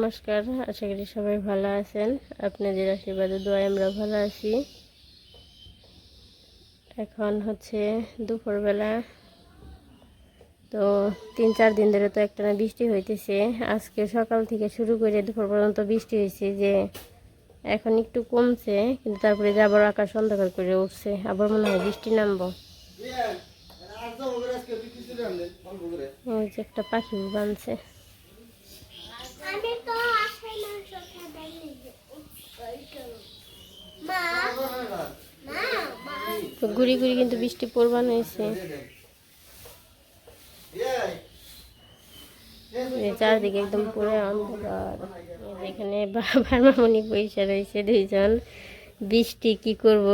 নমস্কার আশা করি সবাই ভালো আছেন। আপনাদের আশীর্বাদে দোয়ায় আমরা ভালো আছি। এখন হচ্ছে দুপুরবেলা। তো তিন চার দিন ধরে তো একটানা বৃষ্টি হইতেছে। আজকে সকাল থেকে শুরু করে দুপুর পর্যন্ত বৃষ্টি হয়েছে যে এখন একটু কমছে কিন্তু তারপরে যে আবার আকাশ অন্ধকার করে উঠছে আবার মনে হয় বৃষ্টি নামবো। ওই যে একটা পাখি বানছে আমি তো আসাই মাংস খাই মা মা মা তো ঘুরি ঘুরি কিন্তু বৃষ্টি পড়বান হয়েছে চারদিকে একদম পুরো অন্ধকার। এখানে বাবার মামনি পয়সা রয়েছে দুইজন। বৃষ্টি কি করব?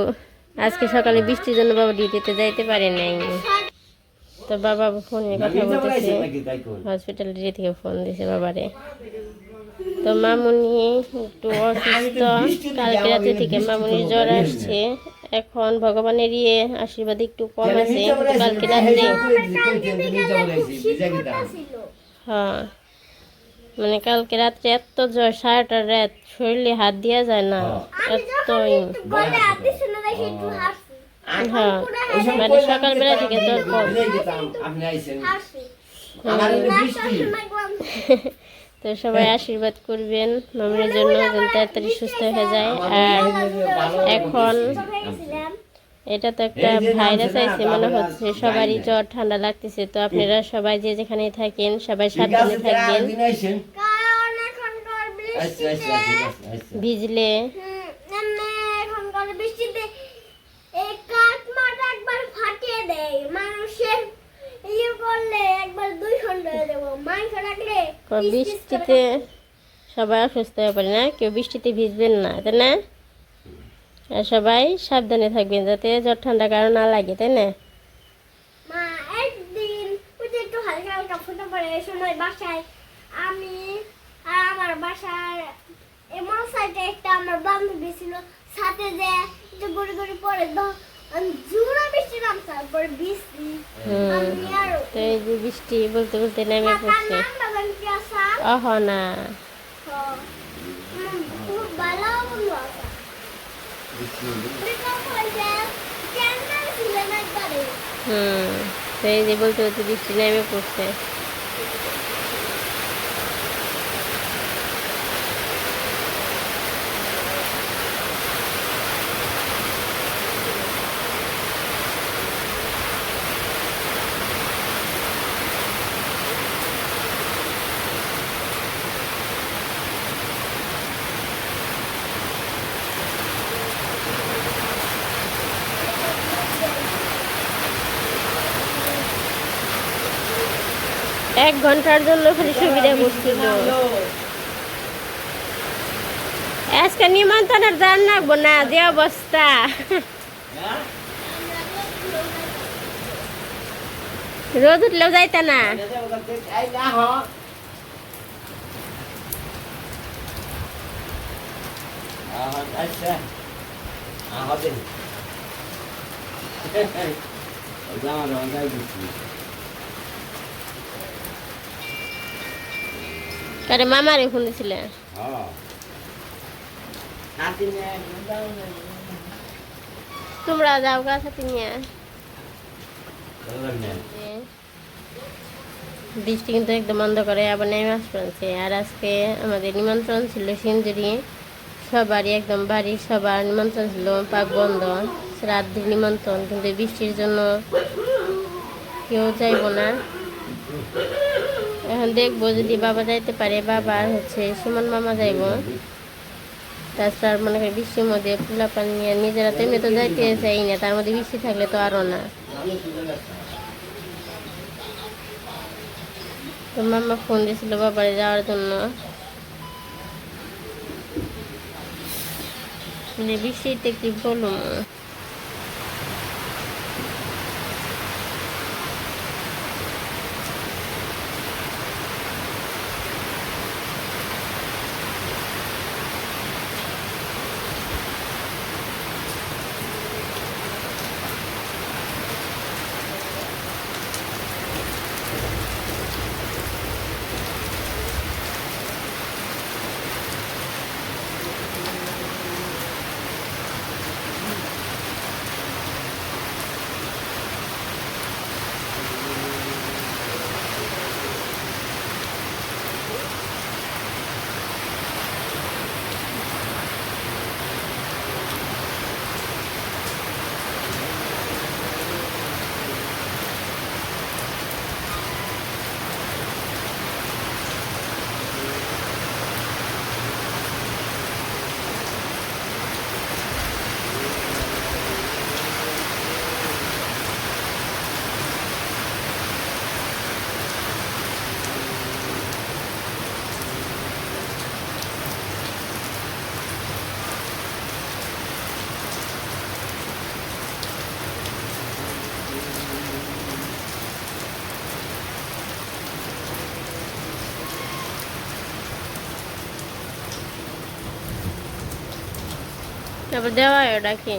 আজকে সকালে বৃষ্টির জন্য বাবা ডিউটিতে যাইতে পারে নাই। তো বাবা ফোনে কথা বলতেছে। হসপিটাল থেকে ফোন দিয়েছে বাবারে। তো মামুনি একটু অসুস্থ। কালকে রাতে থেকে মামুনির জ্বর আসছে। এখন ভগবানের ইয়ে আশীর্বাদ একটু কম আছে। কালকে রাতে ছিল হ্যাঁ। মানে কালকে রাত্রে এত জ্বর সারাটা রাত শরীরে হাত দেওয়া যায় না। এত শুনে দেখি একটু হাসি। হ্যাঁ। মানে সকালবেলা থেকে জ্বর কম তো সবাই আশীর্বাদ করবেন। মামুনির জন্য যেন তাড়াতাড়ি সুস্থ হয়ে যায়। আর এখন এটা তো একটা ভাইরাস আইসে মনে হচ্ছে সবারই জ্বর ঠান্ডা লাগতেছে। তো আপনারা সবাই যে যেখানে থাকেন সবাই সাবধানে থাকবেন। আরেকদিন আইছেন কারণ এখনকার আচ্ছা আচ্ছা বৃষ্টিতে ঠিক আছে আচ্ছা ভিজলে হুম, এমনি এখনকার বৃষ্টিতে এই কাঠ মাঠ একবার ফাটিয়ে দেয় মানুষের ইয়ে করলে একবার দুই ঘণ্টা হয়ে যাব। মাংস রাখলে বৃষ্টিতে সবাই অসুস্থ হয়ে পড়ে না কেউ বৃষ্টিতে ভিজবেন না তাই না? আর সবাই সাবধানে থাকবেন যাতে জ্বর ঠান্ডা কারও না লাগে তাই না? মা একদিন একটু হালকা হালকা ফুটে পড়ে এই সময় বাসায় আমি আর আমার বাসার এমন সাইডে একটা আমার বান্ধবী ছিল সাথে যে একটু গড়ি গড়ি পড়ে তো এই যে বৃষ্টি বলতে বলতে নেমে পড়ছে। অহ না। হুম তো এই যে বলতে বলতে বৃষ্টি নেমে পড়ছে। এক ঘণ্টার জন্য খালি সুবিধা করছিল। আজকে নিমন্ত্রণের জান রাখব না, যে অবস্থা। রোদ উঠলেও যাইতা না। আচ্ছা। কারে মামারে ফোন দিছিলে? তোমরা যাও গা সাথে নিয়ে। বৃষ্টি কিন্তু একদম বন্ধ করে আবার নেমে আসছে। আর আজকে আমাদের নিমন্ত্রণ ছিল সিঞ্জুরি সবারই একদম বাড়ির সবার নিমন্ত্রণ ছিল পাক বন্ধ শ্রাদ্ধের নিমন্ত্রণ, কিন্তু বৃষ্টির জন্য কেউ যাইব না। দেখব যদি বাবা যাইতে পারে, বাবা আর হচ্ছে সুমন মামা যাইব। তাছাড়া মনে করি বৃষ্টির মধ্যে পোলা পানি নিয়ে নিজেরা তো এমনি তো যাইতে চাই না, তার মধ্যে বৃষ্টি থাকলে তো আরও না। তো মামা ফোন দিয়েছিল বাবারে যাওয়ার জন্য। মানে বৃষ্টিতে কি বলুম তারপর দেওয়া ওটাকে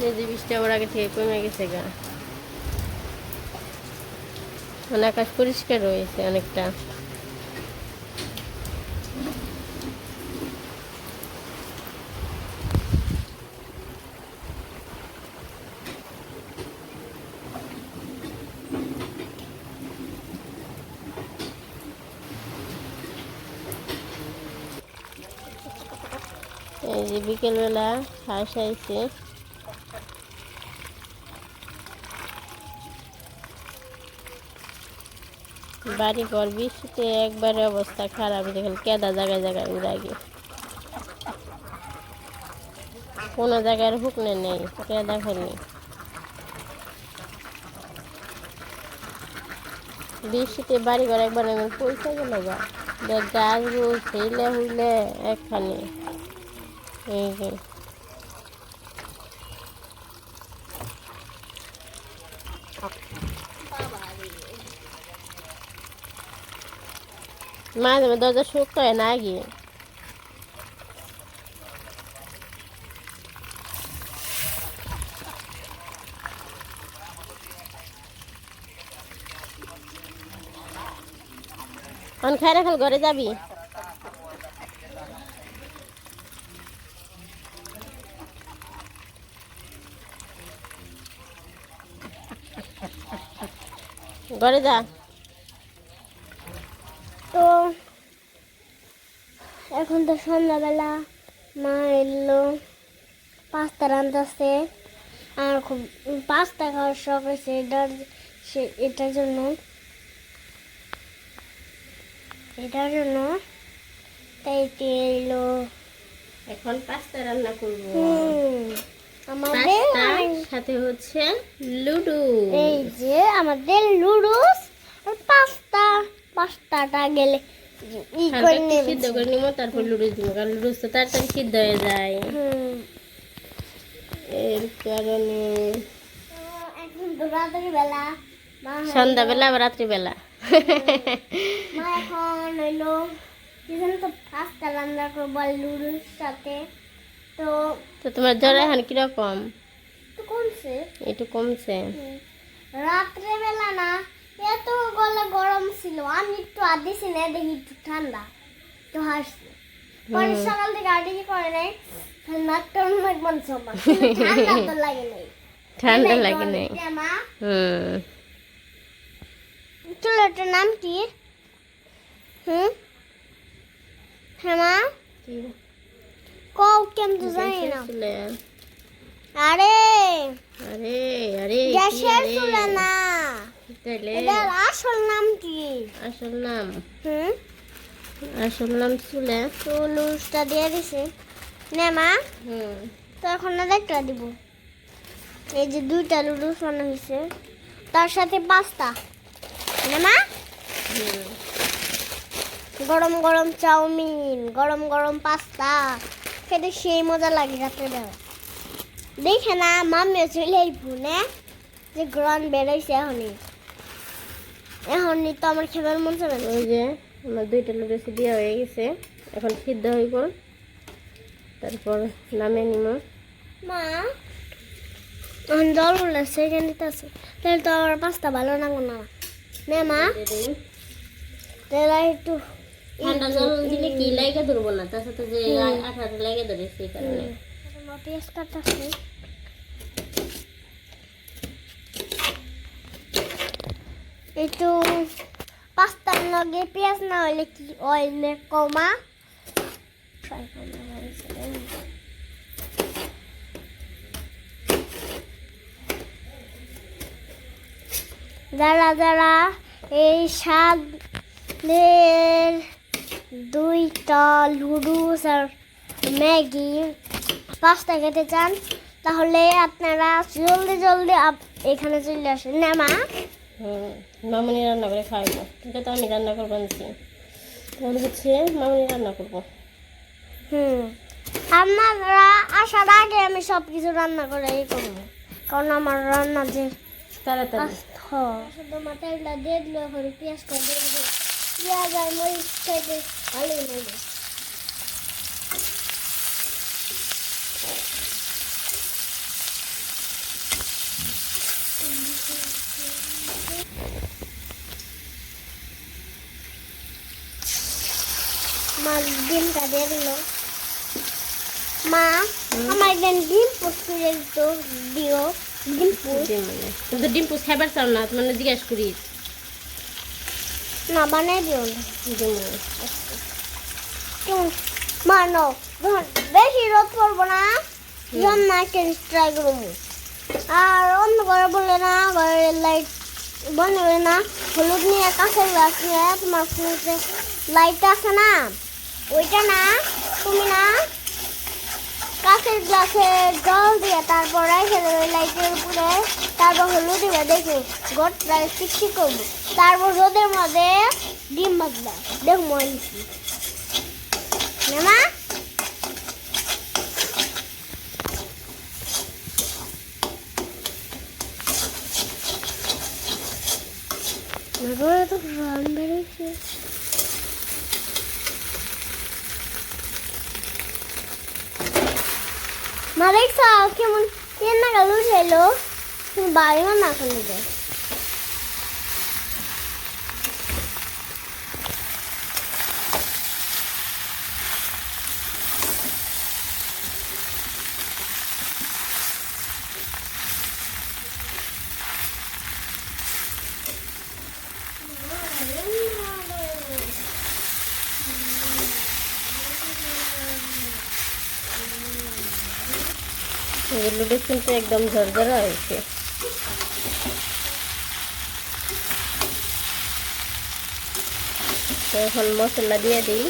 যে বৃষ্টি আবার আগে থেকে কমে গেছে গা। মানে আকাশ পরিষ্কার রয়েছে অনেকটা। এই যে বিকেলবেলা হাঁস আইছে। বাড়ি ঘর বৃষ্টিতে একবারে অবস্থা খারাপ, দেখেন কেদা জায়গায় জায়গায় উড়াগে কোনো জায়গার হুকনে নেই, কেদা খালি বৃষ্টিতে বাড়ি ঘর একবার পয়সা গেল দেখ গাছ গুছ হইলে হইলে একখানে। মাঝে মাঝে দরজা শুকতে হয় না গিয়ে অন খাই রাখাল ঘরে যাবি ঘরে যা। তো এখন তো সন্ধ্যাবেলা মা এলো পাস্তা রান্ধাছে আর খুব পাস্তা খাওয়ার শখ হয়েছে এটার সে এটার জন্য। এটার জন্য তাই এলো? এখন পাস্তা রান্না করব। আমাদের সাথে হচ্ছে লুডু। এই যে আমাদের লুডুস আর পাস্তা পাস্তাটা গেলে ই হালকা করে একটু নেবে সিদ্ধ করে নিবো তারপর লুডুস দিব কারণ লুডুস তো তাড়াতাড়ি সিদ্ধ হয়ে যায়। এর কারণে এখন তো বেলা মা সন্ধ্যাবেলা আবার রাত্রিবেলা। এখন হইল তো পাস্তা রান্না করব লুডুর সাথে। তো তো তোমার জ্বর এখন কীরকম? তো কোনছে একটু কমছে? রাত্রে বেলা না এত গলা গরম ছিল আমি একটু আদিছি না দেখি একটু ঠান্ডা তো হাসছি পরে সকাল থেকে আগে কি করে নাই নাকটা অনেক মন সবা ঠান্ডা তো লাগে নাই। ঠান্ডা লাগে নাই হুম। চুলাটার নাম কি? হুম? হ্যাঁ মা? কও তো জানি না। আরে। আরে আরে গ্যাসের? চুলা না। এটার আসল নাম কি? আসল নাম? হুম? আসল নাম চুলে। তো লুজটা দিয়ে দিছে। নে মা। হুম। তো এখন একটা দিব। এই যে দুইটা লুডুস বানানো হয়েছে তার সাথে পাস্তা। নে মা। হুম। গরম গরম চাউমিন গরম গরম পাস্তা। খেতে সেই মজা লাগে রাতের বেলা। দেখে না মামিও চলে ফোনে যে গ্রন বেরোইছে এখনই। এখনই তো আমার খেবার মন চাবে ওই যে আমার দুইটা লুডুসি দেওয়া হয়ে গেছে। এখন সিদ্ধ হইব। তারপর নামিয়ে নিব মা এখন জল উঠলে সেকেন্ড আছে। তাহলে তো আমার পাস্তা ভালো না। নে মা। তাহলে একটু ঠান্ডা জল দিলে কি লাগে ধরবো না? তার সাথে যে আঠাটা লাগে ধরে সেই কারণে। পেঁয়াজ একটু পাস্তার লগে পেঁয়াজ না হলে কি অয়েলে কমা? যারা যারা এই স্বাদের দুইটা লুডুস আর ম্যাগি পাস্তা খেতে চান তাহলে আপনারা জলদি জলদি এখানে চলে আসেন। না মা? হুম মামনি রান্না করে খাওয়াবো এটা তো আমি রান্না করব আনছি তখন হচ্ছে মামনি রান্না করব। হুম আপনারা আসার আগে আমি সব কিছু রান্না করে এই করব। কারণ আমার রান্না যে তাড়াতাড়ি। শুধু মাথায় দিয়ে দিল করে পেঁয়াজটা দিয়ে দিল পেঁয়াজ আর মরিচ খাইতে ভালোই লাগে। মা ডিমটা দিয়ে দিল। মা আমার একদিন ডিম পোস্ট করে দিত দিও। ডিম পোস্ট মানে তুমি তো ডিম পুষ খাইবার চাও না তোমার জিজ্ঞাস করি। না বানিয়ে দিও না। মানে। বেশি রোদ পড়ব না। না একটা ট্রাই করব। আর অন্য ঘরে বললে না ঘরের লাইট বন্ধ করে না। হলুদ নিয়ে কাঁচের গ্লাস নিয়ে তোমার ফোনে লাইট আছে না? ওইটা না তুমি না কাঁচের গ্লাসে জল দিয়ে তারপর লাইটের উপরে। তারপর হলুদ দিবে দেখো গোটটা চিকচিক করব। তারপর রোদের মধ্যে ডিম ভাজবা। দেখ মরিছি নেমা তো রান বেড়েছে মা দেখছ কেমন কেন গেল উঠেলো তুমি বাড়িও না করে যায় লুডো কিন্তু একদম ঝরঝরা হয়েছে তো এখন মশলা দিয়ে দিই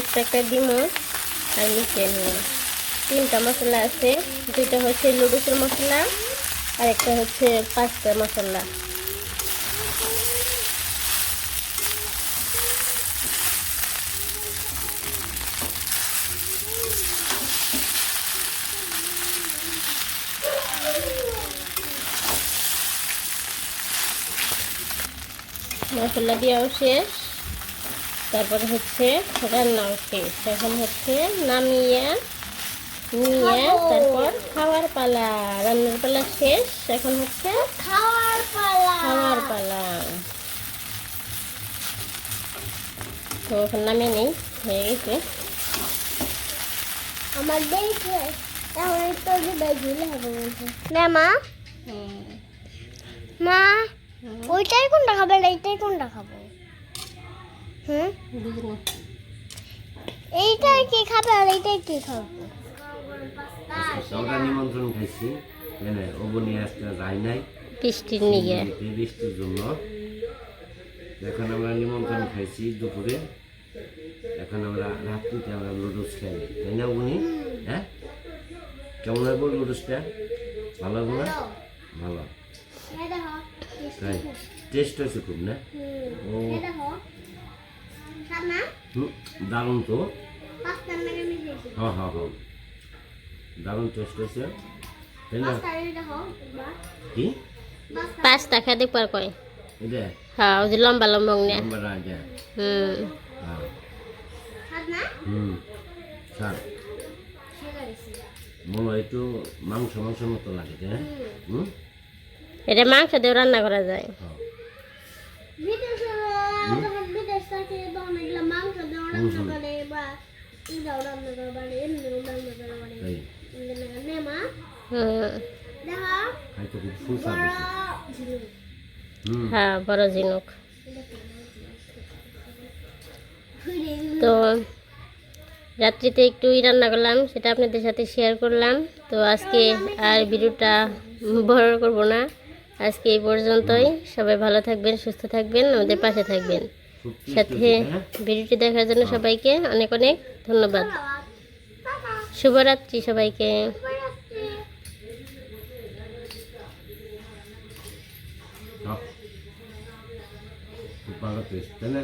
একটা একটা ডিমও আর মিশিয়ে নিলাম তিনটা মশলা আছে, দুইটা হচ্ছে লুডুসের মশলা আর একটা হচ্ছে পাঁচটা মশলা। মশলা দেওয়াও শেষ। তারপর হচ্ছে রান্নাও শেষ এখন হচ্ছে নামিয়ে নিয়ে তারপর খাওয়ার পালা। রান্নার পালা শেষ এখন হচ্ছে খাওয়ার পালা। খাওয়ার পালা। তো এখন নামিয়ে নেই হয়ে গেছে। আমার দেখে হবে না মা। মা ওইটাই কোনটা খাবে আর এইটাই কোনটা খাব? হুম? বুঝলি কি খাবে আর এইটাই কি খাব? আমরা নিমন্ত্রণ খাইছি নাই। বৃষ্টির নিয়ে বৃষ্টির জন্য। এখন আমরা নিমন্ত্রণ খাইছি দুপুরে। এখন আমরা রাত্রিতে আমরা লুডুস খাই তাই না অবনি? হ্যাঁ? কেমন হবে লুডুসটা ভালো হবে না? ভালো। তাই টেস্ট হয়েছে খুব না? ও দারুণ তো। হ্যাঁ হ্যাঁ হ্যাঁ। দারুণ টেস্ট হয়েছে তাই না? কি? পাঁচটা। খেতে পার কয়? এটা হ্যাঁ ওই যে লম্বা লম্বা নম্বর আগে হুম। হ্যাঁ। হুম স্যার মনে হয় একটু মাংস মাংস মতো লাগে তাই এটা মাংস দিয়ে রান্না করা যায়। হ্যাঁ। হ্যাঁ বড় ঝিনুক তো রাত্রিতে একটুই রান্না করলাম সেটা আপনাদের সাথে শেয়ার করলাম। তো আজকে আর ভিডিওটা বড় করব না। আজকে এই পর্যন্তই। সবাই ভালো থাকবেন সুস্থ থাকবেন আমাদের পাশে থাকবেন। সাথে হয়েছে, ভিডিওটি দেখার জন্য সবাইকে অনেক অনেক ধন্যবাদ। শুভরাত্রি সবাইকে। শুভরাত্রি। খুব ভালো টেস্ট তাই না?